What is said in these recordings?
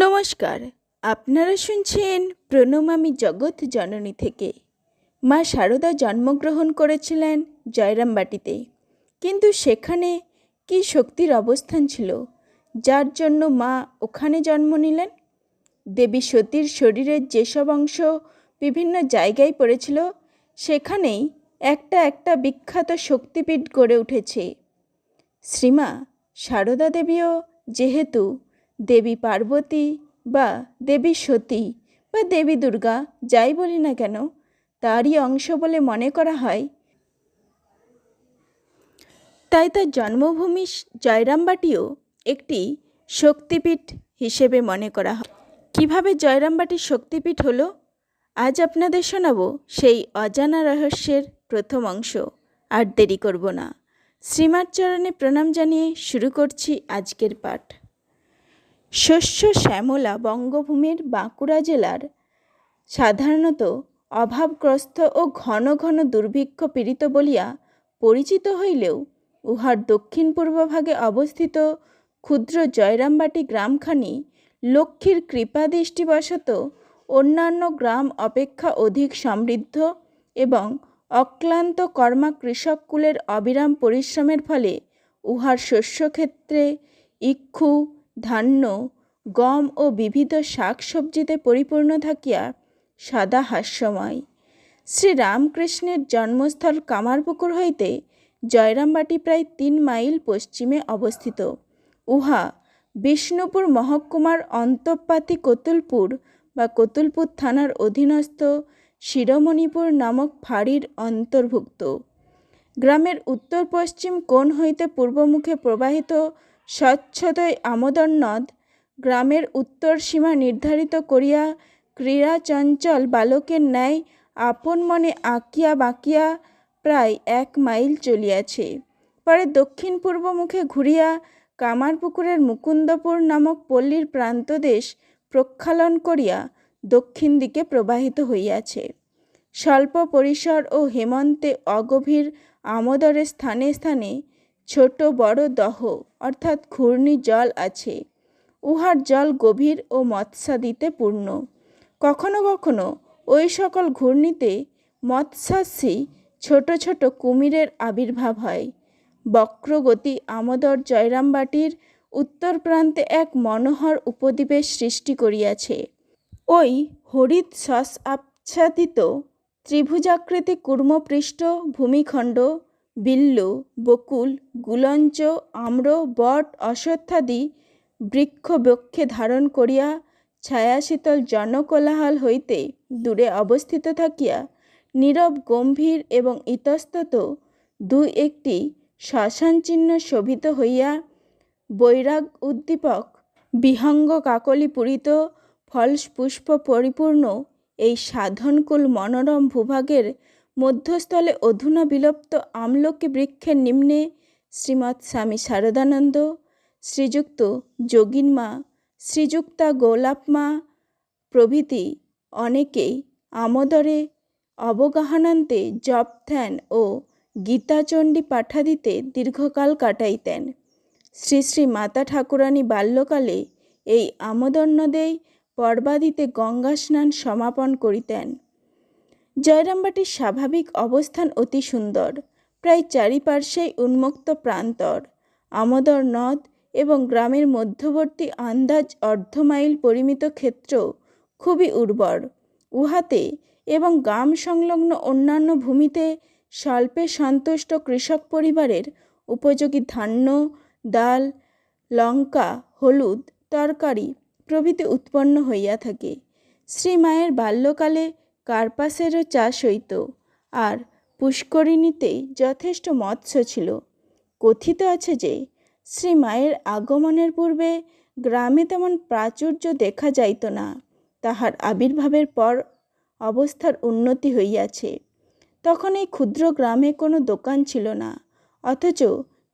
নমস্কার, আপনারা শুনছেন প্রণমামী জগৎ জননী থেকে। মা শারদা জন্মগ্রহণ করেছিলেন জয়রামবাটিতে। কিন্তু সেখানে কি শক্তির অবস্থান ছিল, যার জন্য মা ওখানে জন্ম নিলেন? দেবী সতীর শরীরের যেসব অংশ বিভিন্ন জায়গায় পড়েছিল, সেখানেই একটা একটা বিখ্যাত শক্তিপীঠ গড়ে উঠেছে। শ্রীমা সারদা দেবীও যেহেতু দেবী পার্বতী বা দেবী সতী বা দেবী দুর্গা, যাই বলি না কেন, তারই অংশ বলে মনে করা হয়। তাই তার জন্মভূমি জয়রামবাটিও একটি শক্তিপীঠ হিসেবে মনে করা হয়। কীভাবে জয়রামবাটির শক্তিপীঠ হলো? আজ আপনাদের শোনাব সেই অজানা রহস্যের প্রথম অংশ, আর দেরি করব না। শ্রীমার চরণে প্রণাম জানিয়ে শুরু করছি আজকের পাঠ। শস্য শ্যামলা বঙ্গভূমির বাঁকুড়া জেলার সাধারণত অভাবগ্রস্ত ও ঘন ঘন দুর্ভিক্ষ পীড়িত বলিয়া পরিচিত হইলেও উহার দক্ষিণ পূর্ব ভাগে অবস্থিত ক্ষুদ্র জয়রামবাটি গ্রামখানি লক্ষ্মীর কৃপাদৃষ্টিবশত অন্যান্য গ্রাম অপেক্ষা অধিক সমৃদ্ধ এবং অক্লান্ত কর্মা কৃষককুলের অবিরাম পরিশ্রমের ফলে উহার শস্যক্ষেত্রে ইক্ষু ধান্য, গম ও বিবিধ শাকসবজিতে পরিপূর্ণ থাকিয়া সাদা হাস্যময়। শ্রীরামকৃষ্ণের জন্মস্থল কামারপুকুর হইতে জয়রামবাটি প্রায় তিন মাইল পশ্চিমে অবস্থিত। উহা বিষ্ণুপুর মহকুমার অন্তঃপাতি কতুলপুর বা কতুলপুর থানার অধীনস্থ শিরোমণিপুর নামক ফাঁড়ির অন্তর্ভুক্ত। গ্রামের উত্তর পশ্চিম কোণ হইতে পূর্বমুখে প্রবাহিত স্বচ্ছদয় আমোদর নদ গ্রামের উত্তর সীমা নির্ধারিত করিয়া ক্রীড়া চঞ্চল বালকের ন্যায় আপন মনে আঁকিয়া বাঁকিয়া প্রায় এক মাইল চলিয়াছে। পরে দক্ষিণ পূর্ব মুখে ঘুরিয়া কামারপুকুরের মুকুন্দপুর নামক পল্লীর প্রান্তদেশ প্রক্ষালন করিয়া দক্ষিণ দিকে প্রবাহিত হইয়াছে। স্বল্প পরিসর ও হেমন্তে অগভীর আমোদরের স্থানে স্থানে ছোট বড় দহ, অর্থাৎ ঘূর্ণি জল আছে। উহার জল গভীর ও মৎস্যাদিতে পূর্ণ। কখনো কখনো ওই সকল ঘূর্ণিতে মৎস্যাসী ছোট ছোট কুমিরের আবির্ভাব হয়। বক্রগতি আমোদর জয়রামবাটির উত্তর প্রান্তে এক মনোহর উপদ্বীপের সৃষ্টি করিয়াছে। ওই হরিৎ শ্বাস আচ্ছাদিত ত্রিভুজাকৃতি কুর্মপৃষ্ঠ ভূমিখণ্ড বিল্লু, বকুল, গুলঞ্চ, আম্র, বট, অশ্বত্থাদি বৃক্ষ বক্ষে ধারণ করিয়া ছায়াশীতল জনকোলাহল হইতে দূরে অবস্থিত থাকিয়া নীরব, গম্ভীর এবং ইতস্তত দুই একটি শ্মশানচিহ্ন শোভিত হইয়া বৈরাগ উদ্দীপক বিহঙ্গ কাকলি পূরিত ফল পুষ্প পরিপূর্ণ এই সাধনকুল মনোরম ভূভাগের মধ্যস্থলে অধুনা বিলুপ্ত আমলকি বৃক্ষের নিম্নে শ্রীমৎ স্বামী শারদানন্দ, শ্রীযুক্ত যোগিনমা শ্রীযুক্তা গোলাপমা প্রভৃতি অনেকেই আমোদরে অবগাহনান্তে জপ ধ্যান ও গীতাচণ্ডী পাঠাদিতে দীর্ঘকাল কাটাইতেন। শ্রী শ্রী মাতা ঠাকুরানী বাল্যকালে এই আমোদর নদেই পর্বাদিতে গঙ্গা স্নান সমাপন করিতেন। জয়রামবাটির স্বাভাবিক অবস্থান অতি সুন্দর। প্রায় চারিপার্শ্বেই উন্মুক্ত প্রান্তর। আমোদর নদ এবং গ্রামের মধ্যবর্তী আন্দাজ অর্ধ মাইল পরিমিত ক্ষেত্র খুবই উর্বর। উহাতে এবং গ্রাম সংলগ্ন অন্যান্য ভূমিতে স্বল্পে সন্তুষ্ট কৃষক পরিবারের উপযোগী ধান্য, ডাল, লঙ্কা, হলুদ, তরকারি প্রভৃতি উৎপন্ন হইয়া থাকে। শ্রীমায়ের বাল্যকালে কার্পাসেরও চাষ হইত। আর পুষ্করিণীতে যথেষ্ট মৎস্য ছিল। কথিত আছে যে, শ্রী মায়ের আগমনের পূর্বে গ্রামে তেমন প্রাচুর্য দেখা যাইত না। তাহার আবির্ভাবের পর অবস্থার উন্নতি হইয়াছে। তখন এই ক্ষুদ্র গ্রামে কোনো দোকান ছিল না। অথচ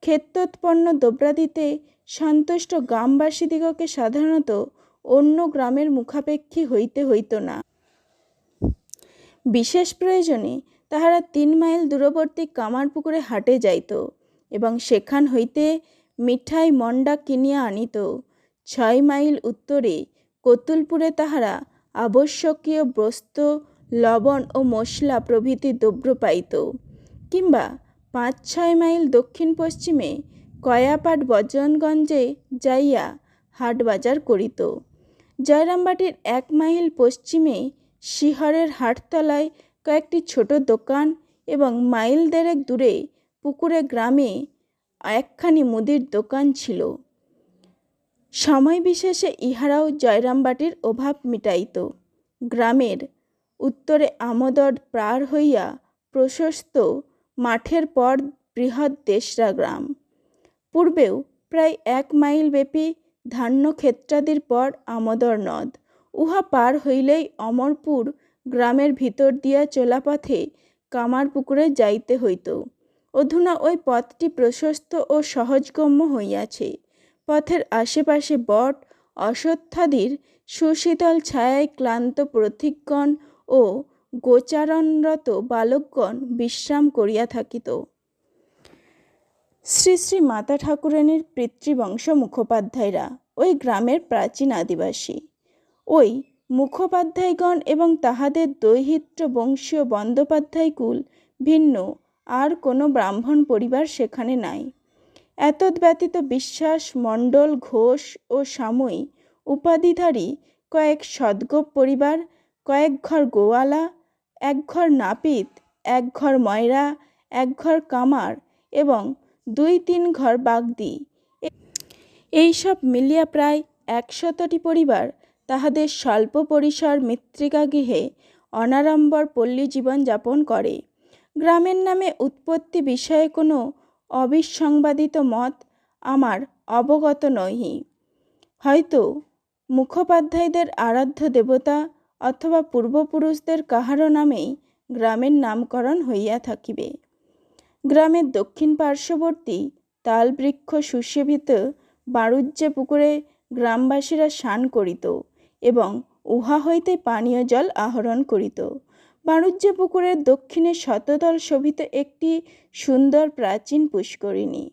ক্ষেত্রোৎপন্ন দ্রব্যাদিতে সন্তুষ্ট গ্রামবাসীদিগকে সাধারণত অন্য গ্রামের মুখাপেক্ষী হইতে হইত না। বিশেষ প্রয়োজনে তাহারা তিন মাইল দূরবর্তী কামারপুকুরে হাটে যাইত এবং সেখান হইতে মিঠাই মন্ডা কিনিয়া আনিত। ছয় মাইল উত্তরে কতুলপুরে তাহারা আবশ্যকীয় বস্ত্র, লবণ ও মশলা প্রভৃতি দ্রব্য পাইত কিংবা পাঁচ ছয় মাইল দক্ষিণ পশ্চিমে কয়াপাট বজনগঞ্জে যাইয়া হাট বাজার করিত। জয়রামবাটির এক মাইল পশ্চিমে শিহরের হাটতলায় কয়েকটি ছোট দোকান এবং মাইল দেড়েক দূরে পুকুরে গ্রামে একখানি মুদির দোকান ছিল। সময় বিশেষে ইহারাও জয়রামবাটির অভাব মিটাইত। গ্রামের উত্তরে আমোদর পার হইয়া প্রশস্ত মাঠের পর বৃহৎ দেশরা গ্রাম। পূর্বেও প্রায় এক মাইল ব্যাপী ধান্যক্ষেত্রাদির পর আমোদর নদ। উহা পার হইলেই অমরপুর গ্রামের ভিতর দিয়া চলাপথে কামারপুকুরে যাইতে হইত। অধুনা ওই পথটি প্রশস্ত ও সহজগম্য হইয়াছে। পথের আশেপাশে বট, অশ্বত্থাদির সুশীতল ছায়ায় ক্লান্ত প্রথিকগণ ও গোচারণরত বালকগণ বিশ্রাম করিয়া থাকিত। শ্রী শ্রী মাতা ঠাকুরানীর পিতৃবংশ মুখোপাধ্যায়রা ওই গ্রামের প্রাচীন আদিবাসী। ওই মুখোপাধ্যায়গণ এবং তাহাদের দৈহিত্র বংশীয় বন্দ্যোপাধ্যায় কুল ভিন্ন, আর কোনো ব্রাহ্মণ পরিবার সেখানে নাই। এতদ্ব্যতীত বিশ্বাস, মণ্ডল, ঘোষ ও সাময়ী, উপাধিধারী, কয়েক সদ্গোপ পরিবার, কয়েক ঘর গোয়ালা, এক ঘর নাপিত, এক ঘর ময়রা, এক ঘর কামার এবং দুই তিন ঘর বাগদি। এইসব মিলিয়া প্রায় একশতটি পরিবার তাহাদের স্বল্প পরিসর মৃত্তিকা গৃহে অনাড়ম্বর পল্লী জীবন যাপন করে। গ্রামের নামে উৎপত্তি বিষয়ে কোনো অবিসংবাদিত মত আমার অবগত নহি। হয়তো মুখোপাধ্যায়দের আরাধ্য দেবতা অথবা পূর্বপুরুষদের কাহারও নামেই গ্রামের নামকরণ হইয়া থাকিবে। গ্রামের দক্ষিণ পার্শ্ববর্তী তালবৃক্ষ সুসেবিত বাণুজ্যে পুকুরে গ্রামবাসীরা স্নান করিত। এবং উহা হইতে পানীয় জল আহরণ করিত। বাণুজ্য পুকুরের দক্ষিণে শতদল শোভিত একটি সুন্দর প্রাচীন পুষ্করিণী।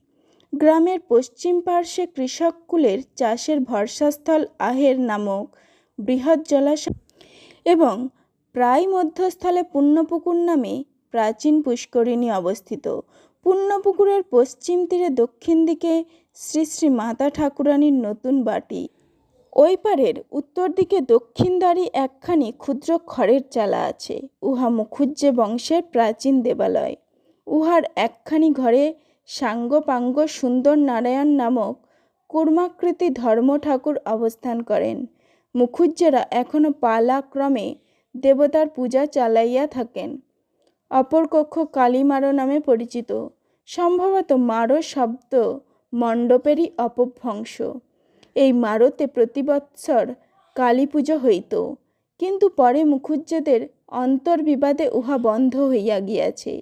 গ্রামের পশ্চিম পার্শ্বে কৃষককুলের চাষের ভরসাস্থল আহের নামক বৃহৎ জলাশয় এবং প্রায় মধ্যস্থলে পুণ্যপুকুর নামে প্রাচীন পুষ্করিণী অবস্থিত। পুণ্যপুকুরের পশ্চিম তীরে দক্ষিণ দিকে শ্রী শ্রী মাতা ঠাকুরানীর নতুন বাটি ওই পারের উত্তর দিকে দক্ষিণদ্বারী একখানি ক্ষুদ্র খড়ের চালা আছে। উহা মুখুজ্জে বংশের প্রাচীন দেবালয়। উহার একখানি ঘরে সাঙ্গপাঙ্গ সুন্দর নারায়ণ নামক কুর্মাকৃতি ধর্ম ঠাকুর অবস্থান করেন। মুখুজ্জেরা এখনও পালাক্রমে দেবতার পূজা চালাইয়া থাকেন। অপর কক্ষ কালীমারো নামে পরিচিত। সম্ভবত মারো শব্দ মণ্ডপেরই অপভ্রংশ। এই মারতে প্রতি বৎসর কালী পুজো হইত। কিন্তু পরে মুখুজ্জেদের অন্তর্বিবাদে উহা বন্ধ হইয়া গিয়াছে।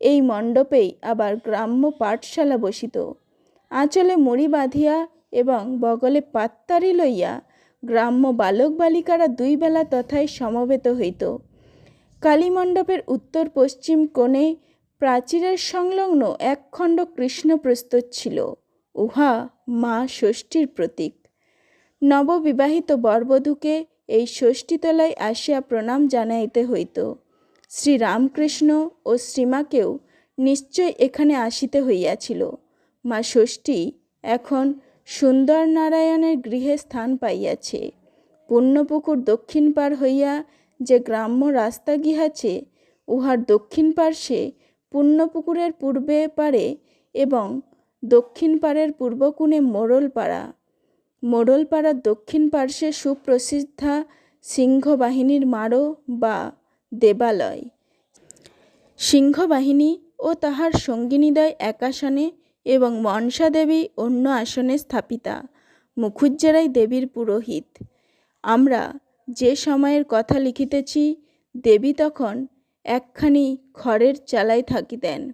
এই মণ্ডপেই আবার গ্রাম্য পাঠশালা বসিত। আঁচলে মুড়ি বাঁধিয়া এবং বগলে পাত্তারি লইয়া গ্রাম্য বালক বালিকারা দুই বেলা তথায় সমবেত হইত। কালীমণ্ডপের উত্তর পশ্চিম কোণে প্রাচীরের সংলগ্ন একখণ্ড কৃষ্ণপ্রস্তর ছিল। উহা মা ষষ্ঠীর প্রতীক। নববিবাহিত বরবধূকে এই ষষ্ঠীতলায় আসিয়া প্রণাম জানাইতে হইত। শ্রীরামকৃষ্ণ ও শ্রীমাকেও নিশ্চয় এখানে আসিতে হইয়াছিল। মা ষষ্ঠী এখন সুন্দর নারায়ণের গৃহে স্থান পাইয়াছে। পূর্ণপুকুর দক্ষিণ পার হইয়া যে গ্রাম্য রাস্তা গিয়াছে, উহার দক্ষিণ পার্শ্বে পুণ্যপুকুরের পূর্বে পারে এবং দক্ষিণ পাড়ের পূর্বকোণে মোড়লপাড়া। মোড়লপাড়ার দক্ষিণ পার্শ্বে সুপ্রসিদ্ধা সিংহবাহিনীর মারো বা দেবালয়। সিংহবাহিনী ও তাহার সঙ্গিনীদ্বয় এক আসনে এবং মনসা দেবী অন্য আসনে স্থাপিতা, মুখুজ্জেরাই দেবীর পুরোহিত। আমরা যে সময়ের কথা লিখিতেছি, দেবী তখন একখানি খড়ের চালায় থাকিতেন।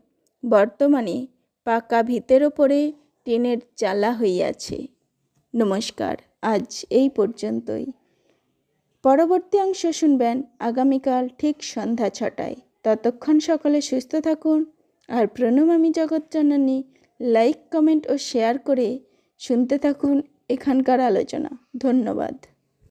বর্তমানে পাকা ভিতের ওপরে টিনের চালা হইয়াছে। নমস্কার, আজ এই পর্যন্তই। পরবর্তী অংশ শুনবেন আগামীকাল ঠিক সন্ধ্যা ছটায়। ততক্ষণ সকলে সুস্থ থাকুন আর প্রণম আমি জগৎ জগৎজননী লাইক, কমেন্ট ও শেয়ার করে শুনতে থাকুন এখানকার আলোচনা। ধন্যবাদ।